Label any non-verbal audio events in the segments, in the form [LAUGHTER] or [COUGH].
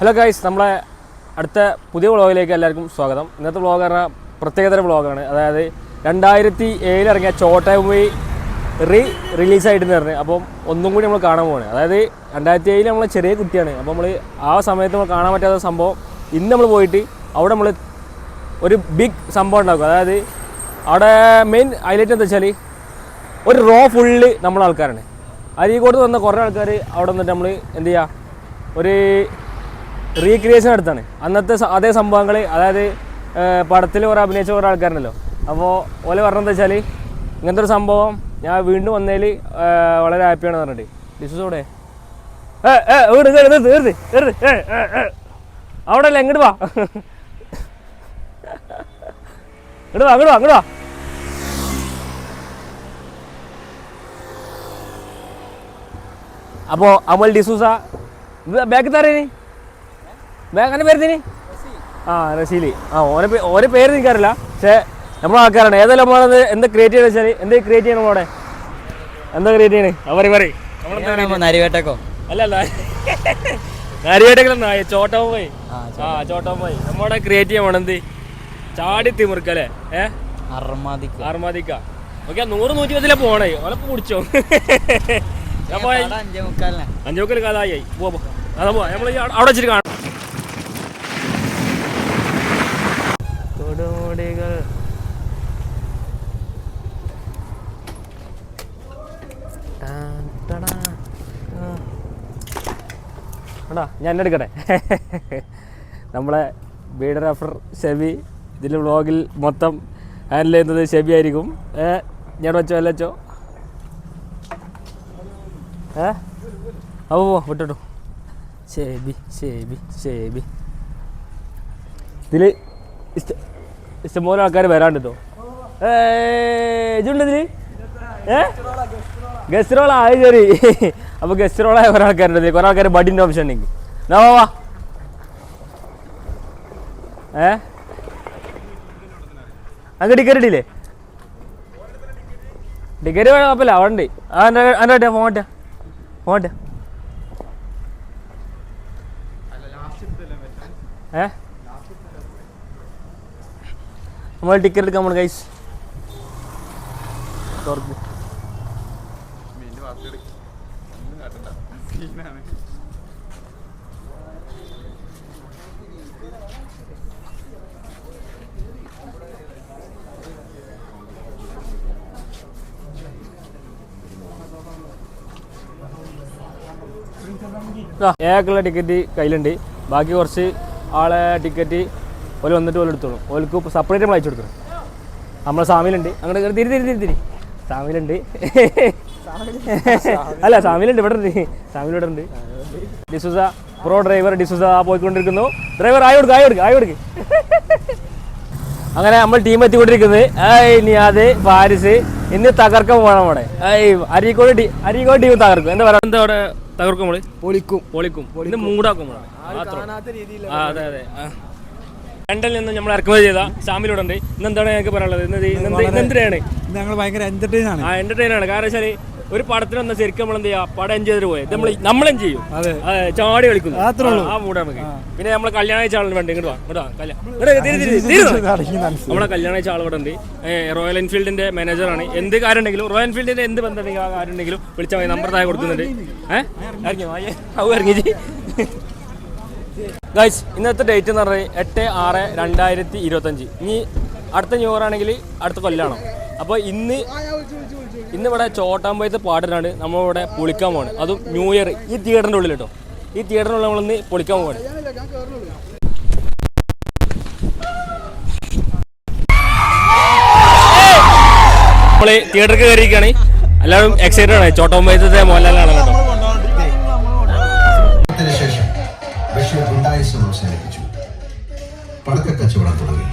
Hello guys നമ്മളെ അടുത്ത പുതിയ വ്ളോഗിലേക്ക് എല്ലാവർക്കും സ്വാഗതം. ഇന്നത്തെ വ്ളോഗ് പറഞ്ഞാൽ പ്രത്യേകതര വ്ളോഗാണ്. അതായത് രണ്ടായിരത്തി ഏഴിൽ ഇറങ്ങിയ ചോട്ട മൂവി റീ റിലീസായിട്ട് പറഞ്ഞു. അപ്പം ഒന്നും കൂടി നമ്മൾ കാണാൻ പോവാണ്. അതായത് രണ്ടായിരത്തി ഏഴിൽ നമ്മൾ ചെറിയ കുട്ടിയാണ്. അപ്പോൾ നമ്മൾ ആ സമയത്ത് നമ്മൾ കാണാൻ പറ്റാത്ത സംഭവം ഇന്ന് നമ്മൾ പോയിട്ട് അവിടെ നമ്മൾ ഒരു ബിഗ് സംഭവം ഉണ്ടാക്കും. അതായത് അവിടെ മെയിൻ ഹൈലൈറ്റ് എന്താ വെച്ചാൽ ഒരു റോ ഫുള്ള് നമ്മളെ ആൾക്കാരാണ്. അരീക്കോട് വന്ന കുറേ ആൾക്കാർ അവിടെ വന്നിട്ട് നമ്മൾ എന്ത് ചെയ്യുക ഒരു റീക്രിയേഷൻ എടുത്താണ് അന്നത്തെ അതേ സംഭവങ്ങൾ അതായത് പടത്തിൽ കുറേ അഭിനയിച്ച കുറേ ആൾക്കാരുണ്ടല്ലോ. അപ്പോൾ ഓലെ പറഞ്ഞതെന്ന് വെച്ചാൽ ഇങ്ങനത്തെ ഒരു സംഭവം ഞാൻ വീണ്ടും വന്നതിൽ വളരെ ഹാപ്പിയാണ് പറഞ്ഞിട്ട്. ഡിസൂസോടെ വീട് തീർത്ത് തീർത്ത് തീർത്ത് അവിടെ അല്ലേ എങ്ങോട്ട് വാ. ഇങ്ങോട്ട് അങ്ങോട്ട് വാ അങ്ങോട്ട് വാ. അപ്പോൾ അമൽ ഡിസൂസ ബാക്ക് തരേനി എന്റെ പേര് തിന് ആ റസീലി. ആ ഓനെ ഓരോ ഓരെ പേര് എനിക്കറിയില്ല. പക്ഷേ നമ്മളെ ആൾക്കാരാണ്. ഏതായാലും നമ്മളത് എന്താ ക്രിയേറ്റ് ചെയ്യണമെന്ന് വെച്ചാൽ എന്താ ക്രിയേറ്റ് ചെയ്യണം നമ്മളവിടെ എന്താ ക്രിയേറ്റ് ചെയ്യണേ? അവർ പറയും നരിവേട്ടക്കോ? അല്ല അല്ല. കാര്യമായിട്ടൊക്കെ ചോട്ടം പോയി. ആ ചോട്ടം പോയി. നമ്മുടെ ക്രിയേറ്റ് ചെയ്യാൻ വേണം എന്ത്? ചാടി തിമിർക്കല്ലേ ഏ? അർമാദിക്ക. ആർമാദിക്ക ഓക്കെ നൂറ് നൂറ്റി പത്തിലെ പോണേ ഓലപ്പ് കുടിച്ചോ അഞ്ചേ കാലായി. അതാ പോവാ നമ്മൾ അവിടെ വെച്ചിട്ട് കാണാം. എടാ ഞാൻ എടുക്കട്ടെ? നമ്മളെ വീഡിയോഗ്രാഫർ ഷെബി ഇതിൽ വ്ളോഗിൽ മൊത്തം ഹാൻഡിൽ ചെയ്യുന്നത് ഷെബി ആയിരിക്കും. ഏ ഞാൻ വെച്ചോ അല്ല വെച്ചോ? ഏ? ഓ വിട്ടോ ഷേബി ഷേബി ഷേബി. ഇതിൽ ഇഷ്ട ഇഷ്ടംപോലെ ആൾക്കാർ വരാണ്ട് ഏ ഇതുണ്ട് ഇതിൽ ഏ? ഗസ്റ്റ് റോൾ ആയി ശരി അപ്പോൾ ഗസ്റ്റ് റോളായ കുറേ ആൾക്കാരുണ്ട്. കുറേ ആൾക്കാർ ബഡിന്റെ ഓപ്ഷൻ ഉണ്ടെങ്കിൽ എന്നാ വാ, ഏ? അങ്ങ് ടിക്കറ്റ് ഇടില്ലേ ടിക്കറ്റ് കുഴപ്പമില്ല. അവിടെ ഉണ്ട്. ആ എന്റെ എന്റെ ഫോൺ പറ്റാ ഫോൺ പറ്റാ ഏ? നമ്മൾ ടിക്കറ്റ് എടുക്കാൻ പോണ കൈസ് തുറക്ക് ഏക്കുള്ള ടിക്കറ്റ് കയ്യിലുണ്ട്. ബാക്കി കുറച്ച് ആളെ ടിക്കറ്റ് ഓൽ വന്നിട്ട് ഓൽ എടുത്തോളും. ഓൽക്ക് സെപ്പറേറ്റ് നമ്മൾ അയച്ചു കൊടുക്കണം. നമ്മളെ സാമിയിലുണ്ട്. അങ്ങോട്ട് തിരി തിരി തിരി തിരി. സാമിയിലുണ്ട്. [LAUGHS] [LAUGHS] അല്ല സാമിലുണ്ട് ഇവിടെ ഉണ്ട്. സാമിയിൽ ഇവിടെ ഉണ്ട്. ഡിസുസ പ്രോ ഡ്രൈവർ ഡിസുസ പോയിക്കൊണ്ടിരിക്കുന്നു. ഡ്രൈവർ ആയി കൊടുക്കുക ആയി കൊടുക്കുക ആയി അങ്ങനെ നമ്മൾ ടീം എത്തിക്കൊണ്ടിരിക്കുന്നത്. ഏയ് നിയാദ് ഫാരിസ് ഇന്ന് തകർക്കാൻ പോകണം അവിടെ. അരീക്കോട് ടീ അരീക്കോട് ടീം തകർക്കും. എന്താ പറയുക എന്താ അവിടെ തകർക്കും നമ്മൾ? പൊളിക്കും. പൊളിക്കും. ഇന്ന് മൂടാക്കും അതെ അതെ. ലണ്ടനിൽ നിന്ന് നമ്മൾ ഇറക്കുമതി ചെയ്ത. സാമിലൂടെ ഉണ്ട്. ഇന്ന് എന്താണ് ഞങ്ങൾക്ക് പറയാനുള്ളത്? ഇന്ന് എന്തിനാണ് ഞങ്ങൾ ഭയങ്കര എന്റർടൈൻ ആണ്. ആ എന്റർടൈൻ ആണ്. കാരണം വെച്ചാൽ ഒരു പടത്തിന് വന്ന ശരിക്കും നമ്മൾ എന്ത് ചെയ്യാ? പടം എൻജോയ് ചെയ്തിട്ട് പോയത് നമ്മൾ നമ്മളും ചെയ്യും. ചാടി കളിക്കുന്നു. ആ മൂടാ നമുക്ക്. പിന്നെ നമ്മളെ കല്യാണ അയച്ച വേണ്ടി വേണ്ട ഇങ്ങോട്ട് വാ ഇങ്ങോട്ട് വാ. കല്യാണം. നമ്മളെ കല്യാണ അയച്ച ആൾ ഇവിടെ ഉണ്ട്. റോയൽ എൻഫീൽഡിന്റെ മാനേജറാണ് എന്ത് കാര്യം ഉണ്ടെങ്കിലും റോയൽ എൻഫീൽഡിന്റെ എന്ത് ബന്ധം ഉണ്ടെങ്കിലും ആ കാര്യം ഉണ്ടെങ്കിലും വിളിച്ചാൽ മതി. നമ്പർ താഴെ കൊടുക്കുന്നുണ്ട്. ഏഹ് ഇറങ്ങി ഗൈസ് ഇന്നത്തെ ഡേറ്റ് എന്ന് പറഞ്ഞാൽ എട്ട് ആറ് രണ്ടായിരത്തി ഇരുപത്തഞ്ച്. ഇനി അടുത്ത ന്യൂ ഇയർ ആണെങ്കിൽ അടുത്ത കൊല്ലാണ്? അപ്പോൾ ഇന്ന് ഇന്ന് ഇവിടെ ചോട്ടാമ്പയത്ത് പാടിനാണ്. നമ്മളിവിടെ പൊളിക്കാൻ പോകണം അതും ന്യൂ ഇയർ. ഈ തിയേറ്ററിന്റെ ഉള്ളിൽ കേട്ടോ ഈ തിയേറ്ററിന്റെ ഉള്ളിൽ നമ്മളിന്ന് പൊളിക്കാൻ പോകണം നമ്മൾ തിയേറ്ററിൽ കയറിയിരിക്കുകയാണ്. എല്ലാവരും എക്സൈറ്റഡ് ആണ്. ചോട്ടാമ്പയത്തെ മോഹൻലാലാണ് കേട്ടോ. ബഷീർ ഗുണ്ടായുസം അവസാനിപ്പിച്ചു. പടക്ക കച്ചവടം തുടങ്ങി.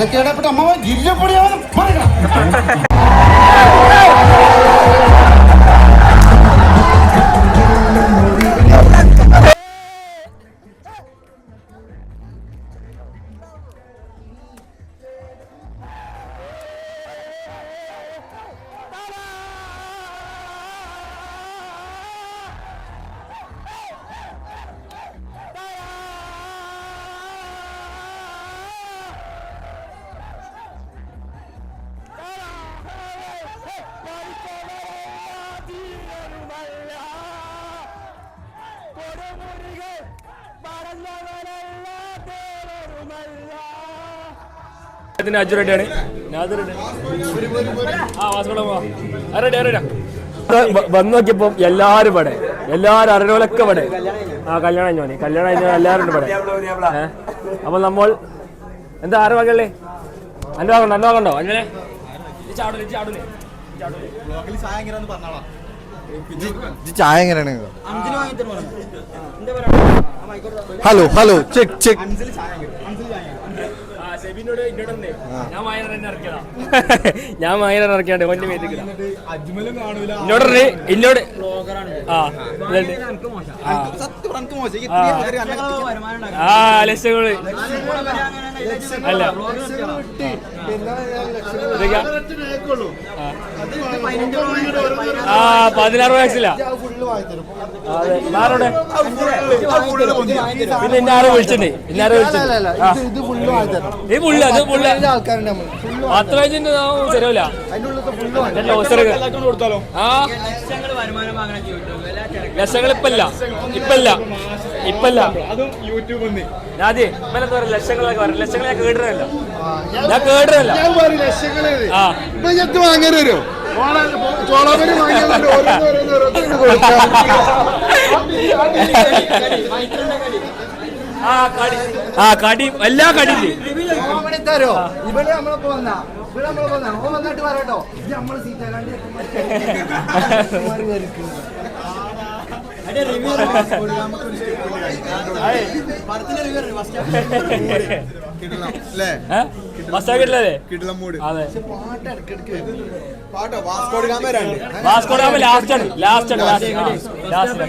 ¿Hasta qué hora? ഇതിന് അജു റെഡിയാണ്. വന്നു നോക്കിയപ്പോ എല്ലാരും ഇവിടെ. എല്ലാരും അറിഞ്ഞോലൊക്കെ ഇവിടെ. ആ കല്യാണം ഞാൻ കല്യാണം കഴിഞ്ഞ എല്ലാരും ഉണ്ട് ഇവിടെ? അപ്പൊ നമ്മൾ എന്താ ആറ് മകളേ അന്റെ വാങ്ങണ്ട? അന്റെ വാങ്ങണ്ടോ? അങ്ങനെ ചായ എങ്ങനെയാണ്? ഹലോ ഹലോ ചെക്ക് ചെക്ക് ആ, സെബിനോട് ഇന്നോട് പറഞ്ഞേ, ഞാൻ മൈനർ ഇറക്കിയാണ്ട് ഓന്റെ മേത്തേക്ക് ഇന്നോട് പറഞ്ഞേ, ഇന്നോട് ആ. ആ ലക്ഷങ്ങൾ അല്ല? ആ പതിനാറ് വയസ്സില്ല പിന്നെ വിളിച്ചിട്ടുണ്ട്. വിളിച്ചിട്ടുണ്ട്. ഈ പുള്ള അത് പുള്ള പത്ത് വയസ്സിന്റെ ആ ലക്ഷങ്ങൾ ഇപ്പല്ല. ഇപ്പല്ല. ഇപ്പല്ല. ഞാതി ലക്ഷങ്ങളൊക്കെ ഞാൻ ഞാൻ ഞാൻ പറയും ലക്ഷങ്ങൾ. ആ. ഇപ്പൊ ഞെട്ട് വാങ്ങാൻ വരുമോ ഓരോന്ന് ഓരോന്ന് കൊടുക്കാം ആ കടി കടി എല്ലാ കടിയില്ലേ ചോളാമണി തരോ ഇവിടെ നമ്മളെ പോന്നാ ഇവിടെ നമ്മളെ പോന്നാ ഓ വന്നിട്ട് പറയട്ടോ ഇത് നമ്മളെ സീറ്റ്. [LAUGHS] വാസ്കോഡാമ [LAUGHS] ലാസ്റ്റ് [LAUGHS] ആണ്. ലാസ്റ്റ് ആണ്. ലാസ്റ്റ്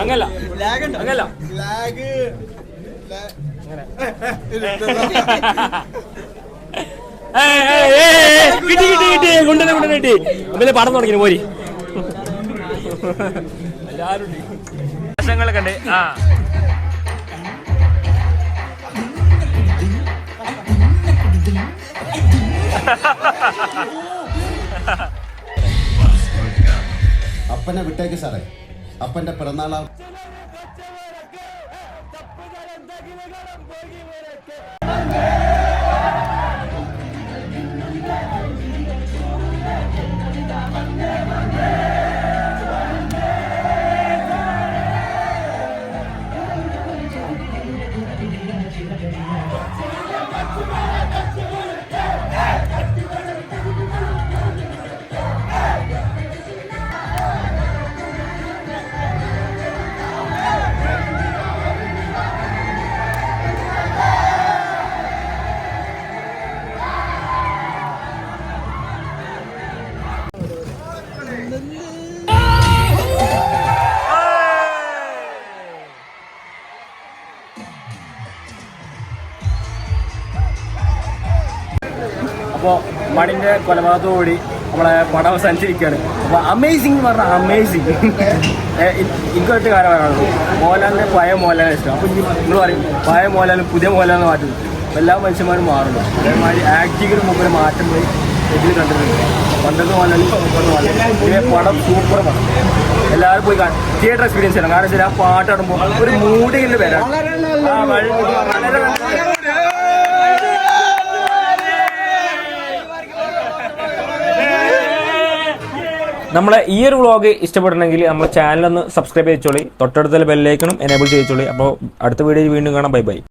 അങ്ങല്ല അങ്ങല്ല ലാഗ് കിട്ടി കിട്ടി കിട്ടി. കൊണ്ടുവന്നെ കൊണ്ടുവന്നെ കിട്ടി. പിന്നെ പടം തുടങ്ങി പോരി. വശങ്ങളൊക്കെ ഉണ്ട്. ആ. അപ്പനെ വിട്ടേക്ക് സാറേ. അപ്പന്റെ പിറന്നാളാ അപ്പോൾ മണിന്റെ കൊലപാതകത്തോടി നമ്മളെ പടം അവസാനിച്ചിരിക്കുകയാണ്. അപ്പോൾ അമേസിംഗ് എന്ന് പറഞ്ഞാൽ അമേസിംഗ് എനിക്കൊറ്റ കാര്യം പറയാനുള്ളൂ. മോഹൻലാലിന്റെ പഴയ മോഹൻലാലിനെ ഇഷ്ടം. അപ്പോൾ നിങ്ങൾ പറയും പഴയ മോഹൻലാലും പുതിയ മോഹൻലാലിനെ മാറ്റുന്നു എല്ലാ മനുഷ്യന്മാരും മാറുന്നു. അതേമാതിരി ആക്ടിങ്ങിന് മുമ്പിൽ മാറ്റം പോയി ഇതിൽ കണ്ടിട്ടുണ്ട്. പണ്ടത്തെ മോഹൻലാലും പിന്നെ പടം സൂപ്പർ പടം എല്ലാവരും പോയി തിയേറ്റർ എക്സ്പീരിയൻസ് ചെയ്യണം കാരണം വെച്ചാൽ ആ പാട്ടാടുമ്പോൾ ഒരു മൂടിയിൽ വരാം വളരെ നല്ല- നമ്മളെ ഈ ഒരു വ്ളോഗ് ഇഷ്ടപ്പെടണമെങ്കിൽ നമ്മുടെ ചാനൽ ഒന്ന് സബ്സ്ക്രൈബ് ചെയ്തോളി. തൊട്ടടുത്തുള്ള ബെല്ലൈക്കണം എനേബിൾ ചെയ്തോളി. അപ്പോൾ അടുത്ത വീഡിയോയിൽ വീണ്ടും കാണാം. Bye bye